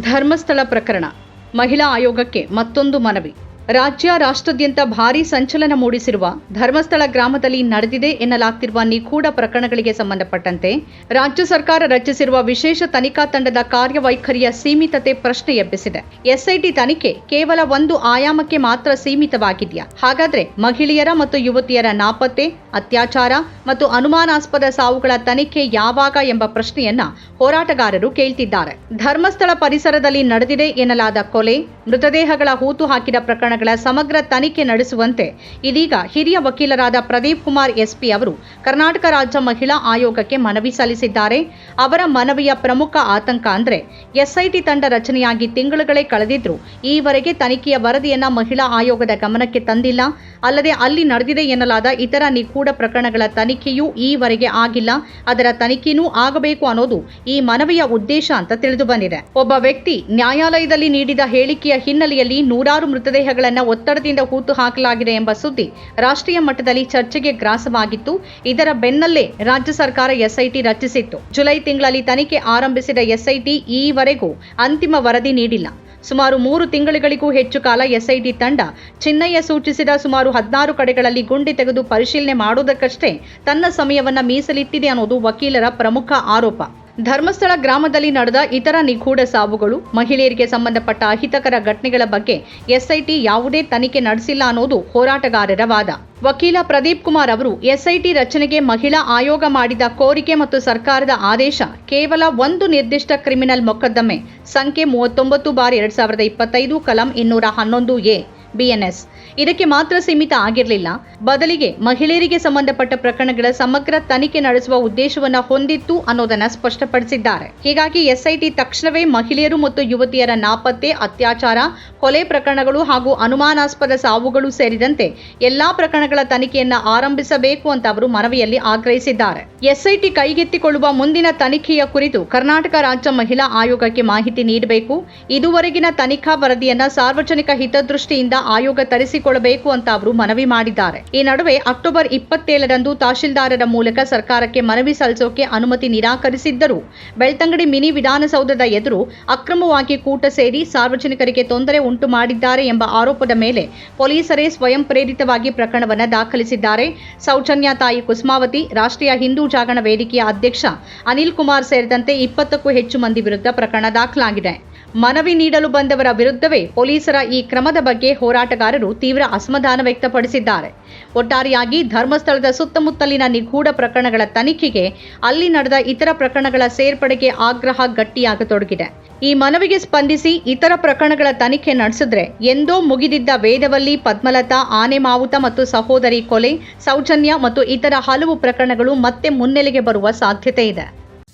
ಧರ್ಮಸ್ಥಳ ಪ್ರಕರಣ. ಮಹಿಳಾ ಆಯೋಗಕ್ಕೆ ಮತ್ತೊಂದು ಮನವಿ. ರಾಜ್ಯ ರಾಷ್ಟ್ರದ್ಯಂತ ಭಾರೀ ಸಂಚಲನ ಮೂಡಿಸಿರುವ ಧರ್ಮಸ್ಥಳ ಗ್ರಾಮದಲ್ಲಿ ನಡೆದಿದೆ ಎನ್ನಲಾಗ್ತಿರುವ ನಿಗೂಢ ಪ್ರಕರಣಗಳಿಗೆ ಸಂಬಂಧಪಟ್ಟಂತೆ ರಾಜ್ಯ ಸರ್ಕಾರ ರಚಿಸಿರುವ ವಿಶೇಷ ತನಿಖಾ ತಂಡದ ಕಾರ್ಯವೈಖರಿಯ ಸೀಮಿತತೆ ಪ್ರಶ್ನೆ ಎಬ್ಬಿಸಿದೆ ಎಸ್ಐಟಿ ತನಿಖೆ ಕೇವಲ ಒಂದು ಆಯಾಮಕ್ಕೆ ಮಾತ್ರ ಸೀಮಿತವಾಗಿದೆಯಾ? ಹಾಗಾದ್ರೆ ಮಹಿಳೆಯರ ಮತ್ತು ಯುವತಿಯರ ನಾಪತ್ತೆ, ಅತ್ಯಾಚಾರ ಮತ್ತು ಅನುಮಾನಾಸ್ಪದ ಸಾವುಗಳ ತನಿಖೆ ಯಾವಾಗ ಎಂಬ ಪ್ರಶ್ನೆಯನ್ನ ಹೋರಾಟಗಾರರು ಕೇಳ್ತಿದ್ದಾರೆ. ಧರ್ಮಸ್ಥಳ ಪರಿಸರದಲ್ಲಿ ನಡೆದಿದೆ ಎನ್ನಲಾದ ಕೊಲೆ, ಮೃತದೇಹಗಳ ಹೂತು ಹಾಕಿದ ಪ್ರಕರಣಗಳ ಸಮಗ್ರ ತನಿಖೆ ನಡೆಸುವಂತೆ ಇದೀಗ ಹಿರಿಯ ವಕೀಲರಾದ ಪ್ರದೀಪ್ ಕುಮಾರ್ ಎಸ್ಪಿ ಅವರು ಕರ್ನಾಟಕ ರಾಜ್ಯ ಮಹಿಳಾ ಆಯೋಗಕ್ಕೆ ಮನವಿ ಸಲ್ಲಿಸಿದ್ದಾರೆ. ಅವರ ಮನವಿಯ ಪ್ರಮುಖ ಆತಂಕ ಅಂದ್ರೆ ಎಸ್ಐಟಿ ತಂಡ ರಚನೆಯಾಗಿ ತಿಂಗಳುಗಳೇ ಕಳೆದಿದ್ರು ಈವರೆಗೆ ತನಿಖೆಯ ವರದಿಯನ್ನ ಮಹಿಳಾ ಆಯೋಗದ ಗಮನಕ್ಕೆ ತಂದಿಲ್ಲ. ಅಲ್ಲದೆ ಅಲ್ಲಿ ನಡೆದಿದೆ ಎನ್ನಲಾದ ಇತರ ನಿಗೂಢ ಪ್ರಕರಣಗಳ ತನಿಖೆಯೂ ಈವರೆಗೆ ಆಗಿಲ್ಲ. ಅದರ ತನಿಖೆನೂ ಆಗಬೇಕು ಅನ್ನೋದು ಈ ಮನವಿಯ ಉದ್ದೇಶ ಅಂತ ತಿಳಿದು ಬಂದಿದೆ. ಒಬ್ಬ ವ್ಯಕ್ತಿ ನ್ಯಾಯಾಲಯದಲ್ಲಿ ನೀಡಿದ ಹೇಳಿಕೆಯ ಹಿನ್ನೆಲೆಯಲ್ಲಿ ನೂರಾರು ಮೃತದೇಹಗಳನ್ನು ಒತ್ತಡದಿಂದ ಹೂತು ಹಾಕಲಾಗಿದೆ ಎಂಬ ಸುದ್ದಿ ರಾಷ್ಟ್ರೀಯ ಮಟ್ಟದಲ್ಲಿ ಚರ್ಚೆಗೆ ಗ್ರಾಸವಾಗಿತ್ತು. ಇದರ ಬೆನ್ನಲ್ಲೇ ರಾಜ್ಯ ಸರ್ಕಾರ ಎಸ್ಐಟಿ ರಚಿಸಿತ್ತು. ಜುಲೈ ತಿಂಗಳಲ್ಲಿ ತನಿಖೆ ಆರಂಭಿಸಿದ ಎಸ್ಐಟಿ ಈವರೆಗೂ ಅಂತಿಮ ವರದಿ ನೀಡಿಲ್ಲ. ಸುಮಾರು ಮೂರು ತಿಂಗಳುಗಳಿಗೂ ಹೆಚ್ಚು ಕಾಲ ಎಸ್ಐಟಿ ತಂಡ ಚಿನ್ನಯ್ಯ ಸೂಚಿಸಿದ ಸುಮಾರು ಹದಿನಾರು ಕಡೆಗಳಲ್ಲಿ ಗುಂಡಿ ತೆಗೆದು ಪರಿಶೀಲನೆ ಮಾಡುವುದಕ್ಕಷ್ಟೇ ತನ್ನ ಸಮಯವನ್ನ ಮೀಸಲಿಟ್ಟಿದೆ ಅನ್ನೋದು ವಕೀಲರ ಪ್ರಮುಖ ಆರೋಪ. ಧರ್ಮಸ್ಥಳ ಗ್ರಾಮದಲ್ಲಿ ನಡೆದ ಇತರ ನಿಗೂಢ ಸಾವುಗಳು, ಮಹಿಳೆಯರಿಗೆ ಸಂಬಂಧಪಟ್ಟ ಅಹಿತಕರ ಘಟನೆಗಳ ಬಗ್ಗೆ ಎಸ್ಐಟಿ ಯಾವುದೇ ತನಿಖೆ ನಡೆಸಿಲ್ಲ ಅನ್ನೋದು ಹೋರಾಟಗಾರರ ವಾದ. ವಕೀಲ ಪ್ರದೀಪ್ ಕುಮಾರ್ ಅವರು ಎಸ್ಐಟಿ ರಚನೆಗೆ ಮಹಿಳಾ ಆಯೋಗ ಮಾಡಿದ ಕೋರಿಕೆ ಮತ್ತು ಸರ್ಕಾರದ ಆದೇಶ ಕೇವಲ ಒಂದು ನಿರ್ದಿಷ್ಟ ಕ್ರಿಮಿನಲ್ ಮೊಕದ್ದಮೆ, ಸಂಖ್ಯೆ ಮೂವತ್ತೊಂಬತ್ತು ಬಾರ್ ಎರಡ್ ಸಾವಿರದ ಇಪ್ಪತ್ತೈದು, ಕಲಂ ಇನ್ನೂರ ಹನ್ನೊಂದು ಎ. ಬಿಎನ್ಎಸ್ ಇದಕ್ಕೆ ಮಾತ್ರ ಸೀಮಿತ ಆಗಿರಲಿಲ್ಲ. ಬದಲಿಗೆ ಮಹಿಳೆಯರಿಗೆ ಸಂಬಂಧಪಟ್ಟ ಪ್ರಕರಣಗಳ ಸಮಗ್ರ ತನಿಖೆ ನಡೆಸುವ ಉದ್ದೇಶವನ್ನ ಹೊಂದಿತ್ತು ಅನ್ನೋದನ್ನ ಸ್ಪಷ್ಟಪಡಿಸಿದ್ದಾರೆ. ಹೀಗಾಗಿ ಎಸ್ಐಟಿ ತಕ್ಷಣವೇ ಮಹಿಳೆಯರು ಮತ್ತು ಯುವತಿಯರ ನಾಪತ್ತೆ, ಅತ್ಯಾಚಾರ, ಕೊಲೆ ಪ್ರಕರಣಗಳು ಹಾಗೂ ಅನುಮಾನಾಸ್ಪದ ಸಾವುಗಳು ಸೇರಿದಂತೆ ಎಲ್ಲಾ ಪ್ರಕರಣಗಳ ತನಿಖೆಯನ್ನ ಆರಂಭಿಸಬೇಕು ಅಂತ ಅವರು ಮನವಿಯಲ್ಲಿ ಆಗ್ರಹಿಸಿದ್ದಾರೆ. ಎಸ್ಐಟಿ ಕೈಗೆತ್ತಿಕೊಳ್ಳುವ ಮುಂದಿನ ತನಿಖೆಯ ಕುರಿತು ಕರ್ನಾಟಕ ರಾಜ್ಯ ಮಹಿಳಾ ಆಯೋಗಕ್ಕೆ ಮಾಹಿತಿ ನೀಡಬೇಕು. ಇದುವರೆಗಿನ ತನಿಖಾ ವರದಿಯನ್ನ ಸಾರ್ವಜನಿಕ ಹಿತದೃಷ್ಟಿಯಿಂದ ಆಯೋಗ ತರಿಸಿಕೊಳ್ಳಬೇಕು ಅಂತ ಅವರು ಮನವಿ ಮಾಡಿದ್ದಾರೆ. ಈ ನಡುವೆ ಅಕ್ಟೋಬರ್ ಇಪ್ಪತ್ತೇಳರಂದು ತಹಶೀಲ್ದಾರರ ಮೂಲಕ ಸರ್ಕಾರಕ್ಕೆ ಮನವಿ ಸಲ್ಲಿಸೋಕೆ ಅನುಮತಿ ನಿರಾಕರಿಸಿದ್ದರು. ಬೆಳ್ತಂಗಡಿ ಮಿನಿ ವಿಧಾನಸೌಧದ ಎದುರು ಅಕ್ರಮವಾಗಿ ಕೂಟ ಸೇರಿ ಸಾರ್ವಜನಿಕರಿಗೆ ತೊಂದರೆ ಉಂಟು ಮಾಡಿದ್ದಾರೆ ಎಂಬ ಆರೋಪದ ಮೇಲೆ ಪೊಲೀಸರೇ ಸ್ವಯಂ ಪ್ರೇರಿತವಾಗಿ ಪ್ರಕರಣವನ್ನು ದಾಖಲಿಸಿದ್ದಾರೆ. ಸೌಜನ್ಯ ತಾಯಿ ಕುಸುಮಾವತಿ, ರಾಷ್ಟ್ರೀಯ ಹಿಂದೂ ಜಾಗರಣ ವೇದಿಕೆಯ ಅಧ್ಯಕ್ಷ ಅನಿಲ್ ಕುಮಾರ್ ಸೇರಿದಂತೆ ಇಪ್ಪತ್ತಕ್ಕೂ ಹೆಚ್ಚು ಮಂದಿ ವಿರುದ್ಧ ಪ್ರಕರಣ ದಾಖಲಾಗಿದೆ. ಮನವಿ ನೀಡಲು ಬಂದವರ ವಿರುದ್ಧವೇ ಪೊಲೀಸರ ಈ ಕ್ರಮದ ಬಗ್ಗೆ ಹೋರಾಟಗಾರರು ತೀವ್ರ ಅಸಮಾಧಾನ ವ್ಯಕ್ತಪಡಿಸಿದ್ದಾರೆ. ಒಟ್ಟಾರೆಯಾಗಿ ಧರ್ಮಸ್ಥಳದ ಸುತ್ತಮುತ್ತಲಿನ ನಿಗೂಢ ಪ್ರಕರಣಗಳ ತನಿಖೆಗೆ ಅಲ್ಲಿ ನಡೆದ ಇತರ ಪ್ರಕರಣಗಳ ಸೇರ್ಪಡೆಗೆ ಆಗ್ರಹ ಗಟ್ಟಿಯಾಗತೊಡಗಿದೆ. ಈ ಮನವಿಗೆ ಸ್ಪಂದಿಸಿ ಇತರ ಪ್ರಕರಣಗಳ ತನಿಖೆ ನಡೆಸಿದ್ರೆ ಎಂದೋ ಮುಗಿದಿದ್ದ ವೇದವಲ್ಲಿ ಪದ್ಮಲತಾ ಆನೆ ಮಾವುತ ಮತ್ತು ಸಹೋದರಿ ಕೊಲೆ, ಸೌಜನ್ಯ ಮತ್ತು ಇತರ ಹಲವು ಪ್ರಕರಣಗಳು ಮತ್ತೆ ಮುನ್ನೆಲೆಗೆ ಬರುವ ಸಾಧ್ಯತೆ ಇದೆ.